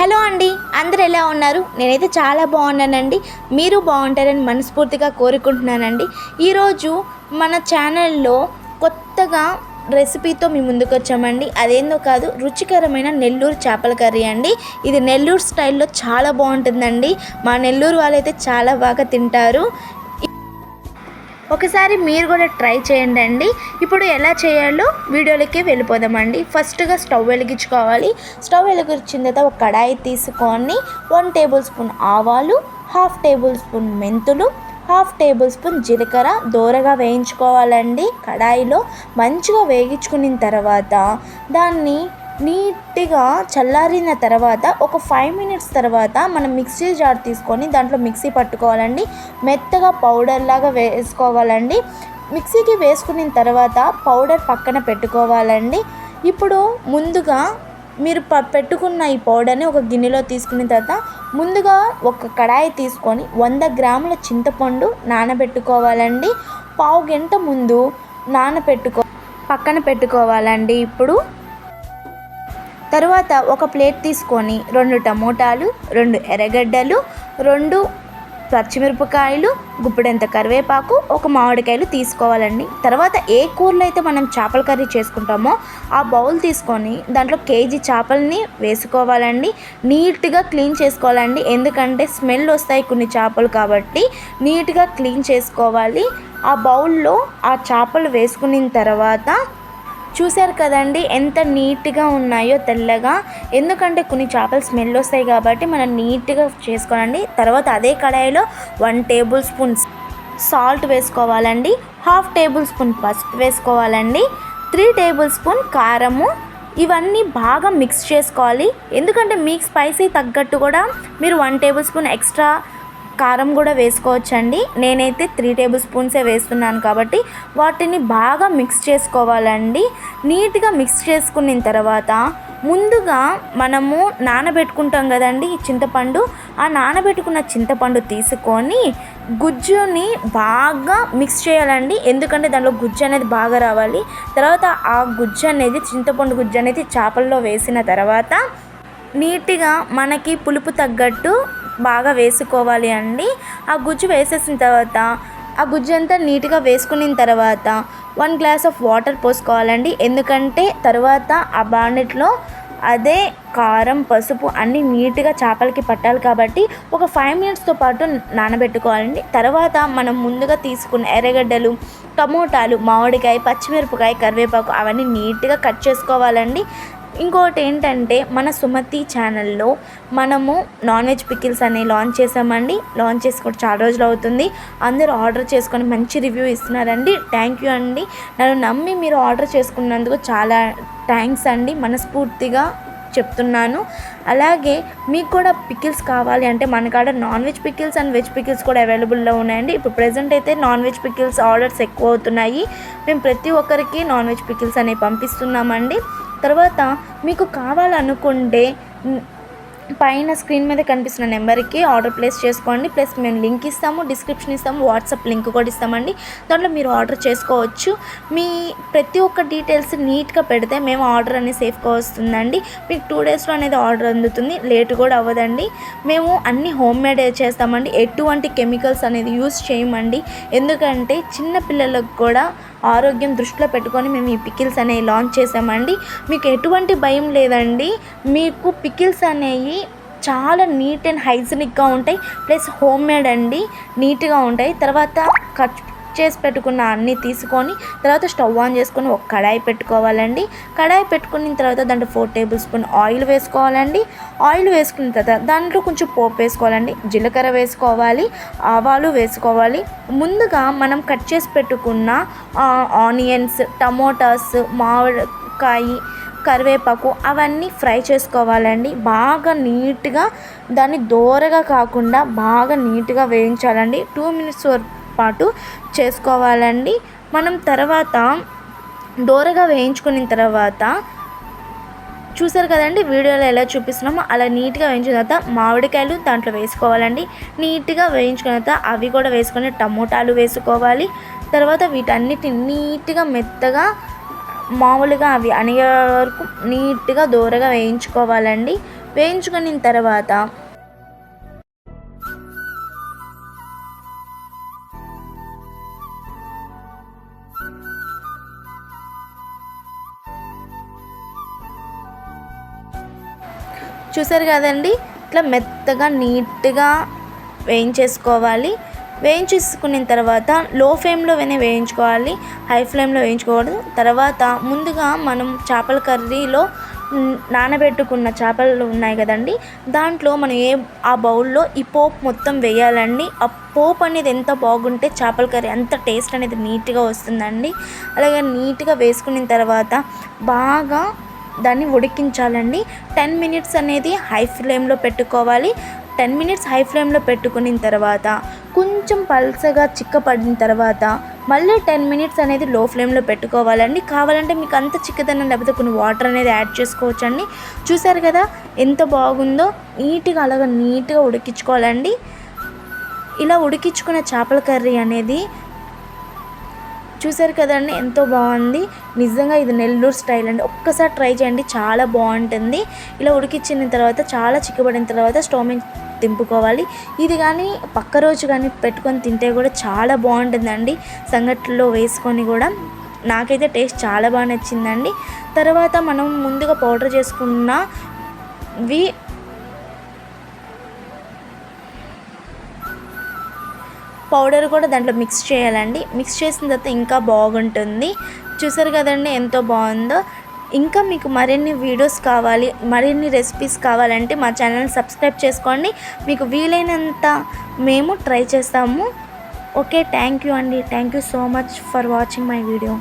Hello అండి అందరు ఎలా ఉన్నారు? నేనైతే చాలా బాగున్నానండి. మీరు బాగుంటారని మనస్ఫూర్తిగా కోరుకుంటున్నానండి. ఈరోజు మన ఛానల్లో కొత్తగా రెసిపీతో మీ ముందుకు వచ్చామండి. అదేందో కాదు రుచికరమైన నెల్లూరు చేపల కర్రీ అండి. ఇది నెల్లూరు స్టైల్లో చాలా బాగుంటుందండి. మా నెల్లూరు వాళ్ళైతే చాలా బాగా తింటారు. ఒకసారి మీరు కూడా ట్రై చేయండి అండి. ఇప్పుడు ఎలా చేయాలో వీడియోలకి వెళ్ళిపోదామండి. ఫస్ట్గా స్టవ్ వెలిగించుకోవాలి. స్టవ్ వెలిగించిన తర్వాత ఒక కడాయి తీసుకొని వన్ టేబుల్ స్పూన్ ఆవాలు హాఫ్ టేబుల్ స్పూన్ మెంతులు హాఫ్ టేబుల్ స్పూన్ జీలకర్ర దోరగా వేయించుకోవాలండి. కడాయిలో మంచిగా వేగించుకున్న తర్వాత దాన్ని నీట్గా చల్లారిన తర్వాత ఒక ఫైవ్ మినిట్స్ తర్వాత మనం మిక్సీ జార్ తీసుకొని దాంట్లో మిక్సీ పట్టుకోవాలండి. మెత్తగా పౌడర్ లాగా వేసుకోవాలండి. మిక్సీకి వేసుకున్న తర్వాత పౌడర్ పక్కన పెట్టుకోవాలండి. ఇప్పుడు ముందుగా మీరు ప పెట్టుకున్న ఈ పౌడర్ని ఒక గిన్నెలో తీసుకున్న తర్వాత ముందుగా ఒక కడాయి తీసుకొని వంద గ్రాముల చింతపండు నానబెట్టుకోవాలండి. పావు గంట ముందు నానబెట్టుకో పక్కన పెట్టుకోవాలండి. ఇప్పుడు తర్వాత ఒక ప్లేట్ తీసుకొని రెండు టమోటాలు రెండు ఎర్రగడ్డలు రెండు పచ్చిమిరపకాయలు గుప్పిడంత కరివేపాకు ఒక మామిడికాయలు తీసుకోవాలండి. తర్వాత ఏ కూరలో అయితే మనం చేపల కర్రీ చేసుకుంటామో ఆ బౌల్ తీసుకొని దాంట్లో కేజీ చేపల్ని వేసుకోవాలండి. నీట్గా క్లీన్ చేసుకోవాలండి. ఎందుకంటే స్మెల్ వస్తాయి కొన్ని చేపలు కాబట్టి నీట్గా క్లీన్ చేసుకోవాలి. ఆ బౌల్లో ఆ చేపలు వేసుకున్న తర్వాత చూశారు కదండి ఎంత నీట్గా ఉన్నాయో తెల్లగా. ఎందుకంటే కొన్ని చేపలు స్మెల్ వస్తాయి కాబట్టి మనం నీట్గా చేసుకోనండి తర్వాత అదే కడాయిలో వన్ టేబుల్ స్పూన్ సాల్ట్ వేసుకోవాలండి. హాఫ్ టేబుల్ స్పూన్ పసుపు వేసుకోవాలండి. త్రీ టేబుల్ స్పూన్ కారము. ఇవన్నీ బాగా మిక్స్ చేసుకోవాలి. ఎందుకంటే మీకు స్పైసీ తగ్గట్టు కూడా మీరు వన్ టేబుల్ స్పూన్ ఎక్స్ట్రా కారం కూడా వేసుకోవచ్చండి. నేనైతే త్రీ టేబుల్ స్పూన్సే వేస్తున్నాను కాబట్టి వాటిని బాగా మిక్స్ చేసుకోవాలండి. నీట్గా మిక్స్ చేసుకున్న తర్వాత ముందుగా మనము నానబెట్టుకుంటాం కదండి ఈ చింతపండు. ఆ నానబెట్టుకున్న చింతపండు తీసుకొని గుజ్జుని బాగా మిక్స్ చేయాలండి. ఎందుకంటే దానిలో గుజ్జు అనేది బాగా రావాలి. తర్వాత ఆ గుజ్జు అనేది చింతపండు గుజ్జు అనేది చేపల్లో వేసిన తర్వాత నీట్గా మనకి పులుపు తగ్గట్టు బాగా వేసుకోవాలి అండి. ఆ గుజ్జు వేసేసిన తర్వాత ఆ గుజ్జు అంతా నీట్గా వేసుకున్న తర్వాత వన్ గ్లాస్ ఆఫ్ వాటర్ పోసుకోవాలండి. ఎందుకంటే తర్వాత ఆ బాండెట్లో అదే కారం పసుపు అన్నీ నీట్గా చేపలకి పట్టాలి కాబట్టి ఒక ఫైవ్ మినిట్స్తో పాటు నానబెట్టుకోవాలండి. తర్వాత మనం ముందుగా తీసుకున్న ఎర్రగడ్డలు టమోటాలు మామిడికాయ పచ్చిమిరపకాయ కరివేపాకు అవన్నీ నీట్గా కట్ చేసుకోవాలండి. ఇంకోటి ఏంటంటే మన సుమతి ఛానల్లో మనము నాన్ వెజ్ పికిల్స్ అనేవి లాంచ్ చేసామండి లాంచ్ చేసి కూడా చాలా రోజులు అవుతుంది. అందరూ ఆర్డర్ చేసుకొని మంచి రివ్యూ ఇస్తున్నారండి. థ్యాంక్ యూ అండి. నన్ను నమ్మి మీరు ఆర్డర్ చేసుకున్నందుకు చాలా థ్యాంక్స్ అండి. మనస్ఫూర్తిగా చెప్తున్నాను. అలాగే మీకు కూడా పికిల్స్ కావాలి అంటే మన కాడ non veg pickles and veg pickles కూడా అవైలబుల్లో ఉన్నాయండి. ఇప్పుడు ప్రజెంట్ అయితే నాన్ వెజ్ పికిల్స్ ఆర్డర్స్ ఎక్కువ అవుతున్నాయి. మేము ప్రతి ఒక్కరికి నాన్ వెజ్ పికిల్స్ అనేవి పంపిస్తున్నామండి. తర్వాత మీకు కావాలనుకుంటే పైన స్క్రీన్ మీద కనిపిస్తున్న నెంబర్కి ఆర్డర్ ప్లేస్ చేసుకోండి. ప్లస్ మేము లింక్ ఇస్తాము డిస్క్రిప్షన్ ఇస్తాము వాట్సాప్ లింక్ కూడా ఇస్తామండి. దాంట్లో మీరు ఆర్డర్ చేసుకోవచ్చు. మీ ప్రతి ఒక్క డీటెయిల్స్ నీట్గా పెడితే మేము ఆర్డర్ అనేది సేఫ్గా వస్తుందండి. మీకు టూ డేస్లో అనేది ఆర్డర్ అందుతుంది. లేట్ కూడా అవ్వదండి. మేము అన్ని హోమ్ మేడ్ చేస్తామండి. ఎటువంటి కెమికల్స్ అనేది యూస్ చేయమండి. ఎందుకంటే చిన్న పిల్లలకు కూడా ఆరోగ్యం దృష్టిలో పెట్టుకొని మేము ఈ పికిల్స్ అనేవి లాంచ్ చేసామండి మీకు ఎటువంటి భయం లేదండి. మీకు పికిల్స్ అనేవి చాలా నీట్ అండ్ హైజీనిక్గా ఉంటాయి. ప్లస్ హోమ్ మేడ్ అండి. నీట్గా ఉంటాయి. తర్వాత ఖర్చు చేసి పెట్టుకున్న అన్నీ తీసుకొని తర్వాత స్టవ్ ఆన్ చేసుకొని ఒక కడాయి పెట్టుకోవాలండి. కడాయి పెట్టుకున్న తర్వాత దాంట్లో ఫోర్ టేబుల్ స్పూన్ ఆయిల్ వేసుకోవాలండి. ఆయిల్ వేసుకున్న తర్వాత దాంట్లో కొంచెం పోపు వేసుకోవాలండి. జీలకర్ర వేసుకోవాలి ఆవాలు వేసుకోవాలి. ముందుగా మనం కట్ చేసి పెట్టుకున్న ఆనియన్స్ టమోటాస్ మామిడికాయ కరివేపాకు అవన్నీ ఫ్రై చేసుకోవాలండి. బాగా నీట్గా దాన్ని దోరగా కాకుండా బాగా నీట్గా వేయించాలండి. టూ మినిట్స్ పాటు చేసుకోవాలండి. మనం తర్వాత దోరగా వేయించుకున్న తర్వాత చూసారు కదండి వీడియోలో ఎలా చూపిస్తున్నామో అలా నీట్గా వేయించిన తర్వాత మామిడికాయలు దాంట్లో వేసుకోవాలండి. నీట్గా వేయించుకున్న తర్వాత అవి కూడా వేసుకొని టమోటాలు వేసుకోవాలి. తర్వాత వీటన్నిటిని నీట్గా మెత్తగా మామూలుగా అవి అనిగే వరకు నీట్గా దూరగా వేయించుకోవాలండి. వేయించుకున్న తర్వాత చూసారు కదండి? ఇట్లా మెత్తగా నీట్గా వేయించేసుకోవాలి. వేయించేసుకున్న తర్వాత లో ఫ్లేమ్లో వేనే వేయించుకోవాలి. హై ఫ్లేమ్లో వేయించుకోవడం తర్వాత ముందుగా మనం చేపల కర్రీలో నానబెట్టుకున్న చేపలు ఉన్నాయి కదండి? దాంట్లో మనం ఏ ఆ బౌల్లో ఈ పోపు మొత్తం వేయాలండి. ఆ పోపు అనేది ఎంత బాగుంటే చేపల కర్రీ అంత టేస్ట్ అనేది నీట్గా వస్తుందండి. అలాగే నీట్గా వేసుకున్న తర్వాత బాగా దాన్ని ఉడికించాలండి. టెన్ మినిట్స్ అనేది హై ఫ్లేమ్లో పెట్టుకోవాలి. టెన్ మినిట్స్ హై ఫ్లేమ్లో పెట్టుకున్న తర్వాత కొంచెం పల్సగా చిక్కపడిన తర్వాత మళ్ళీ టెన్ మినిట్స్ అనేది లో ఫ్లేమ్లో పెట్టుకోవాలండి. కావాలంటే మీకు అంత చిక్కదనం లేకపోతే కొన్ని వాటర్ అనేది యాడ్ చేసుకోవచ్చండి. చూసారు కదా ఎంత బాగుందో? నీట్గా అలాగ నీట్గా ఉడికించుకోవాలండి. ఇలా ఉడికించుకున్న చేపల కర్రీ అనేది చూసారు కదండి? ఎంతో బాగుంది. నిజంగా ఇది నెల్లూరు స్టైల్ అండి. ఒక్కసారి ట్రై చేయండి చాలా బాగుంటుంది. ఇలా ఉడికించిన తర్వాత చాలా చిక్కబడిన తర్వాత స్టవ్ మీద దింపుకోవాలి. ఇది కానీ పక్క రోజు కానీ పెట్టుకొని తింటే కూడా చాలా బాగుంటుందండి. సంగట్లో వేసుకొని కూడా నాకైతే టేస్ట్ చాలా బాగా నచ్చిందండి. తర్వాత మనం ముందుగా పౌడర్ చేసుకున్నవి పౌడర్ కూడా దాంట్లో మిక్స్ చేయాలండి. మిక్స్ చేసిన తర్వాత ఇంకా బాగుంటుంది. చూసారు కదండి ఎంతో బాగుందో? ఇంకా మీకు మరిన్ని వీడియోస్ కావాలి మరిన్ని రెసిపీస్ కావాలంటే మా ఛానల్ సబ్స్క్రైబ్ చేసుకోండి. మీకు వీలైనంత మేము ట్రై చేస్తాము. ఓకే థ్యాంక్ యూ అండి. Thank you so much for watching my video.